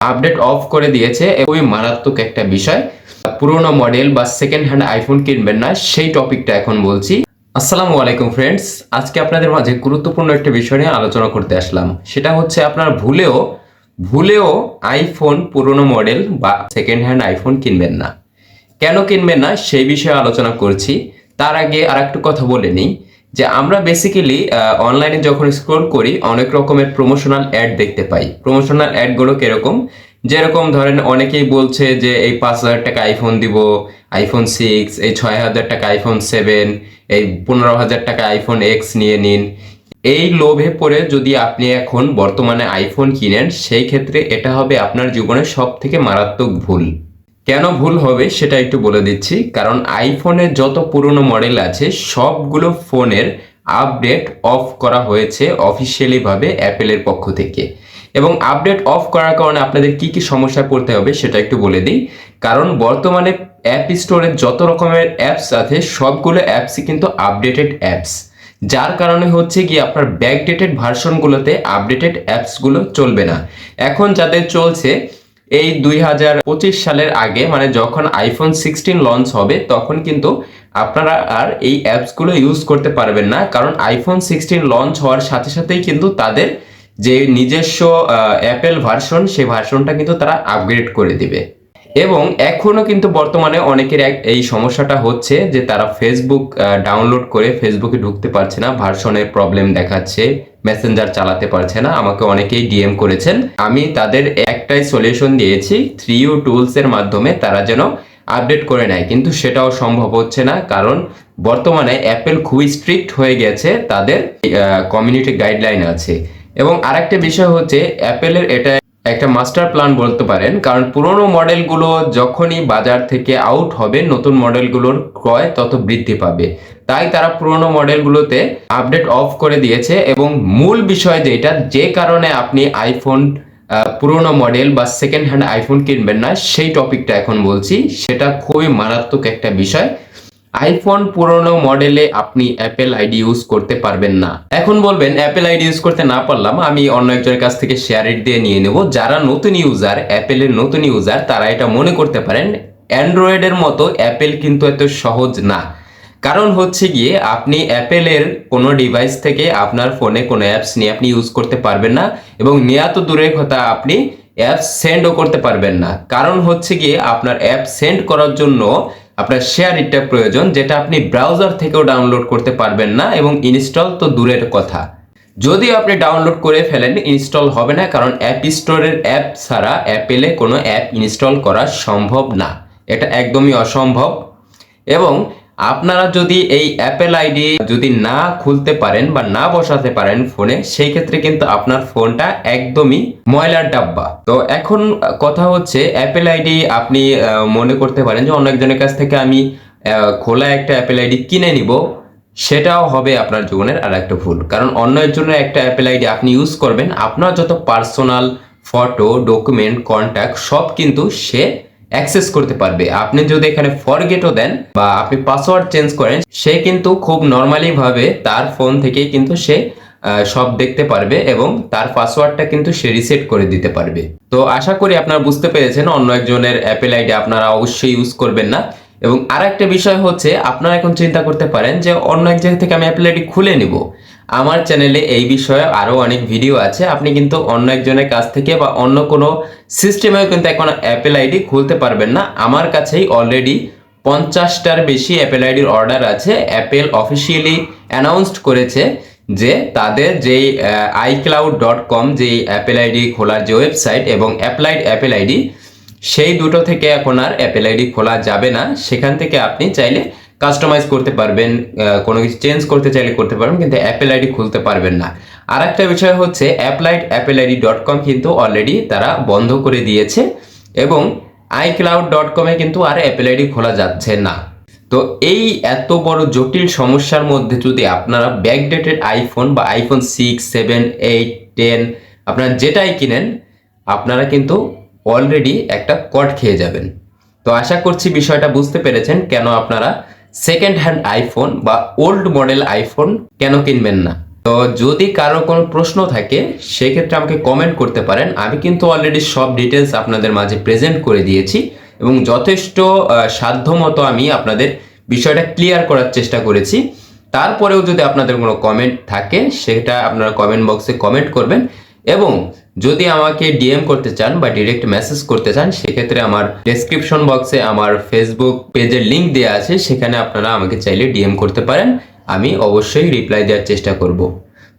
Update of করে দিয়েছে খুবই মারাত্মক একটা বিষয়। পুরোনো মডেল বা সেকেন্ড হ্যান্ড আইফোন কিনবেন না, সেই টপিকটা এখন বলছি। আসসালামু আলাইকুম ফ্রেন্ডস আজকে আপনাদের মাঝে গুরুত্বপূর্ণ একটা বিষয় নিয়ে আলোচনা করতে আসলাম। সেটা হচ্ছে আপনার ভুলেও ভুলেও আইফোন পুরোনো মডেল বা সেকেন্ড হ্যান্ড আইফোন কিনবেন না। কেন কিনবেন না, সেই বিষয়ে আলোচনা করছি। তার আগে আর একটু কথা বলে নিই। যে আমরা বেসিক্যালি অনলাইনে যখন স্ক্রল করি, অনেক রকমের প্রমোশনাল অ্যাড দেখতে পাই। প্রমোশনাল অ্যাডগুলো কীরকম? যেরকম ধরেন অনেকেই বলছে যে, এই পাঁচ হাজার টাকা আইফোন দিব আইফোন সিক্স এই ছয় হাজার টাকা আইফোন সেভেন এই পনেরো হাজার টাকা আইফোন এক্স নিয়ে নিন। এই লোভে পড়ে যদি আপনি এখন বর্তমানে আইফোন কিনেন, সেই ক্ষেত্রে এটা হবে আপনার জীবনের সব থেকে মারাত্মক ভুল। কেন ভুল হবে সেটা একটু বলে দিচ্ছি। কারণ আইফোনের যত পুরনো মডেল আছে, সবগুলো ফোনের আপডেট অফ করা হয়েছে অফিসিয়ালি ভাবে অ্যাপেলের পক্ষ থেকে। এবং আপডেট অফ করার কারণে আপনাদের কি কি সমস্যা পড়তে হবে সেটা একটু বলে দিই। কারণ বর্তমানে অ্যাপ স্টোরে যত রকমের অ্যাপস আছে, সবগুলো অ্যাপসই কিন্তু আপডেটেড অ্যাপস যার কারণে হচ্ছে কি, আপনার ব্যাকডেটেড ভার্সনগুলোতে আপডেটেড অ্যাপসগুলো চলবে না। এখন যাদের চলছে এই দুই হাজার পঁচিশ সালের আগে মানে যখন আইফোন সিক্সটিন লঞ্চ হবে, তখন কিন্তু আপনারা আর এই অ্যাপসগুলো ইউজ করতে পারবেন না। কারণ আইফোন সিক্সটিন লঞ্চ হওয়ার সাথে সাথেই কিন্তু তাদের যে নিজস্ব অ্যাপেল ভার্সন সেই ভার্সনটা কিন্তু তারা আপগ্রেড করে দিবে। এবং এখনও কিন্তু বর্তমানে অনেকের এই সমস্যাটা হচ্ছে যে তারা ফেসবুক ডাউনলোড করে ফেসবুকে ঢুকতে পারছে না ভার্সনের প্রবলেম দেখাচ্ছে মেসেঞ্জার চালাতে পারছে না, আমাকে অনেকেই ডিএম করেছেন। আমি তাদের একটাই সলিউশন দিয়েছি থ্রি ইউ টুলসের মাধ্যমে তারা যেন আপডেট করে নেয়। কিন্তু সেটাও সম্ভব হচ্ছে না, কারণ বর্তমানে অ্যাপেল খুবই স্ট্রিক্ট হয়ে গেছে, তাদের কমিউনিটি গাইডলাইন আছে। এবং আরেকটা বিষয় হচ্ছে অ্যাপেলের এটা একটা মাস্টার প্ল্যান বলতে পারেন, কারণ পুরনো মডেলগুলো যখনই বাজার থেকে আউট হবে, নতুন মডেলগুলোর ক্রয় তত বৃদ্ধি পাবে। তাই তারা পুরনো মডেলগুলোতে আপডেট অফ করে দিয়েছে এবং মূল বিষয় যেটা, যে কারণে আপনি আইফোন পুরনো মডেল বা সেকেন্ড হ্যান্ড আইফোন কিনবেন না, সেই টপিকটা এখন বলছি। সেটা খুবই মারাত্মক একটা বিষয়। আইফোন পুরনো মডেলে আপনি অ্যাপেল আইডি ইউজ করতে পারবেন না। এখন বলবেন অ্যাপেল আইডি ইউজ করতে না পারলাম, আমি অন্য একজনের কাছ থেকে শেয়ার দিয়ে নিয়ে নেব। যারা নতুন ইউজার অ্যাপেলের নতুন ইউজার তারা এটা মনে করতে পারেন অ্যান্ড্রয়েডের মতো অ্যাপেল কিন্তু এত সহজ না। কারণ হচ্ছে গিয়ে, আপনি অ্যাপেলের কোনো ডিভাইস থেকে আপনার ফোনে কোনো অ্যাপস নিয়ে আপনি ইউজ করতে পারবেন না, এবং নেওয়া তো দূরের কথা, আপনি অ্যাপ সেন্ডও করতে পারবেন না। কারণ হচ্ছে গিয়ে, আপনার অ্যাপ সেন্ড করার জন্য আপনার শেয়ার ইটটা প্রয়োজন, যেটা আপনি ব্রাউজার থেকেও ডাউনলোড করতে পারবেন না এবং ইনস্টল তো দূরের কথা। যদি আপনি ডাউনলোড করে ফেলেন ইনস্টল হবে না, কারণ অ্যাপ স্টোরের অ্যাপ ছাড়া অ্যাপেলে কোনো অ্যাপ ইনস্টল করা সম্ভব না। এটা একদমই অসম্ভব। এবং আপনারা যদি এই অ্যাপেল আইডি যদি না খুলতে পারেন বা না বসাতে পারেন ফোনে, সেই ক্ষেত্রে কিন্তু আপনার ফোনটা একদমই ময়লার ডাব্বা। তো এখন কথা হচ্ছে, অ্যাপেল আইডি আপনি মনে করতে পারেন যে অন্য একজনের কাছ থেকে আমি খোলা একটা অ্যাপেল আইডি কিনে নিব, সেটাও হবে আপনার জীবনের আর একটা ভুল। কারণ অন্য একজনের একটা অ্যাপেল আইডি আপনি ইউজ করবেন, আপনার যত পার্সোনাল ফটো, ডকুমেন্ট কন্ট্যাক্ট সব কিন্তু সে অ্যাক্সেস করতে পারবে। আপনি যদি এখানে ফরগেটও দেন বা আপনি পাসওয়ার্ড চেঞ্জ করেন, সে কিন্তু খুব নর্মালি ভাবে তার ফোন থেকেই কিন্তু সে সব দেখতে পারবে এবং তার পাসওয়ার্ডটা কিন্তু সে রিসেট করে দিতে পারবে। তো আশা করি আপনারা বুঝতে পেরেছেন, অন্য একজনের অ্যাপেল আইডি আপনারা অবশ্যই ইউজ করবেন না। এবং আর একটা বিষয় হচ্ছে, আপনারা এখন চিন্তা করতে পারেন যে অন্য এক জায়গা থেকে আমি অ্যাপেল আইডি খুলে নিব। আমার চ্যানেলে এই বিষয়ে আরও অনেক ভিডিও আছে। আপনি কিন্তু অন্য একজনের কাছ থেকে বা অন্য কোনো সিস্টেমেও কিন্তু এখন অ্যাপেল আইডি খুলতে পারবেন না। আমার কাছেই অলরেডি পঞ্চাশটার বেশি অ্যাপেল আইডির অর্ডার আছে। অ্যাপেল অফিসিয়ালি অ্যানাউন্সড করেছে যে তাদের যেই আইক্লাউড ডট কম যেই অ্যাপেল আইডি খোলার যে ওয়েবসাইট এবং অ্যাপ্লাইড অ্যাপেল আইডি সেই দুটো থেকে এখন আর অ্যাপেল আইডি খোলা যাবে না। সেখান থেকে আপনি চাইলে কাস্টমাইজ করতে পারবেন কোনো কিছু চেঞ্জ করতে চাইলে করতে পারবেন, কিন্তু অ্যাপেল আইডি খুলতে পারবেন না। আর একটা বিষয় হচ্ছে applied Apple ID dot com কিন্তু অলরেডি তারা বন্ধ করে দিয়েছে এবং আইক্লাউড ডট কমে কিন্তু আর অ্যাপেল আইডি খোলা যাচ্ছে না। তো এই এত বড় জটিল সমস্যার মধ্যে যদি আপনারা ব্যাকডেটেড আইফোন বা iPhone six seven eight ten আপনারা যেটাই কিনেন, আপনারা কিন্তু অলরেডি একটা কট খেয়ে যাবেন। তো আশা করছি বিষয়টা বুঝতে পেরেছেন, কেন আপনারা সেকেন্ড হ্যান্ড আইফোন বা ওল্ড মডেল আইফোন কেন কিনবেন না? তো যদি কারও কোনো প্রশ্ন থাকে, সেক্ষেত্রে আমাকে কমেন্ট করতে পারেন। আমি কিন্তু অলরেডি সব ডিটেলস আপনাদের মাঝে প্রেজেন্ট করে দিয়েছি এবং যথেষ্ট সাধ্যমতো আমি আপনাদের বিষয়টা ক্লিয়ার করার চেষ্টা করেছি। তারপরেও যদি আপনাদের কোনো কমেন্ট থাকে, সেটা আপনারা কমেন্ট বক্সে কমেন্ট করবেন এবং যদি আমাকে ডিএম করতে চান বা ডিরেক্ট মেসেজ করতে চান, সেক্ষেত্রে আমার ডেসক্রিপশন বক্সে আমার ফেসবুক পেজের লিঙ্ক দেওয়া আছে, সেখানে আপনারা আমাকে চাইলে ডিএম করতে পারেন। আমি অবশ্যই রিপ্লাই দেওয়ার চেষ্টা করব।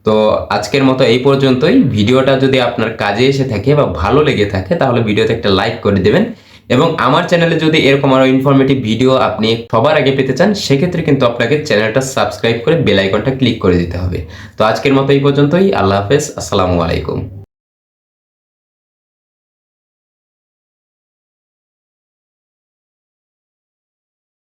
তো আজকের মতো এই পর্যন্তই। ভিডিওটা যদি আপনার কাজে এসে থাকে বা ভালো লেগে থাকে, তাহলে ভিডিওতে একটা লাইক করে দেবেন। এবং আমার চ্যানেলে যদি এরকম আরও ইনফরমেটিভ ভিডিও আপনি সবার আগে পেতে চান, সেক্ষেত্রে কিন্তু আপনাকে চ্যানেলটা সাবস্ক্রাইব করে বেল আইকনটা ক্লিক করে দিতে হবে। তো আজকের মতো এই পর্যন্তই। আল্লাহ হাফেজ। আসসালামু আলাইকুম।